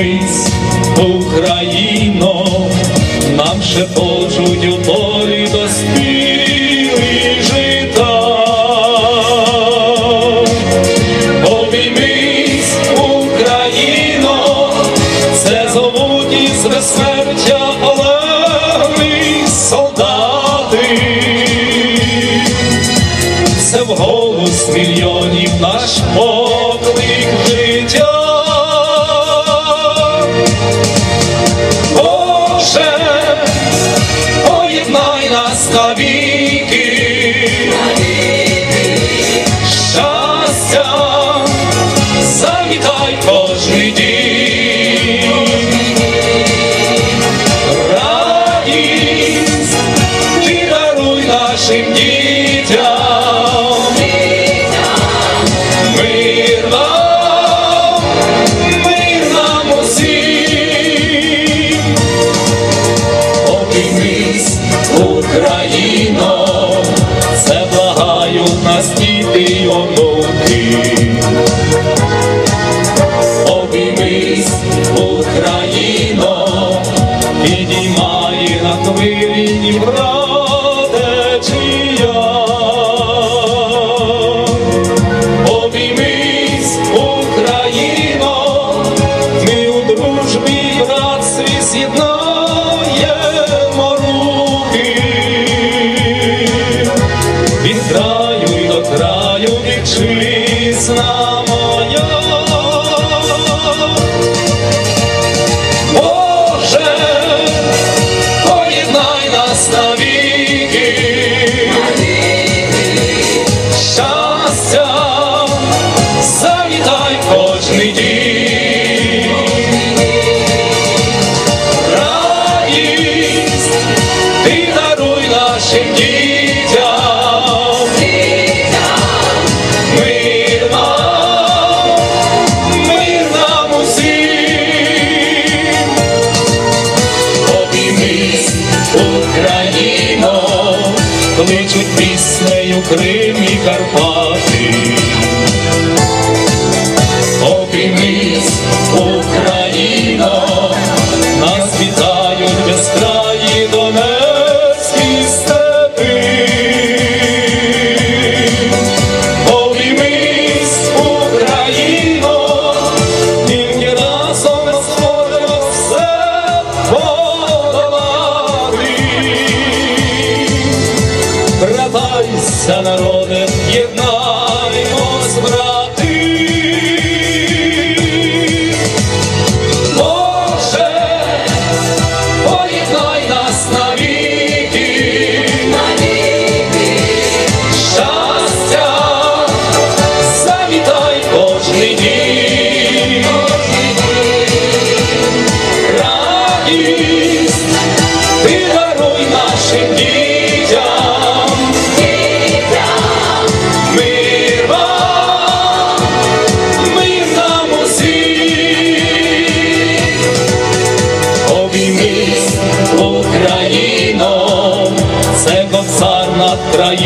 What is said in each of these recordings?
Миць Україно, нам ще по. Чи Ukraini Karpa.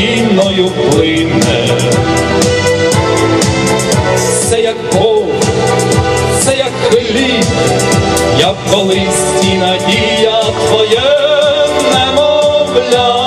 спокійною плине. Це як Бог, це як хліб, як колись і надія твоє немовля.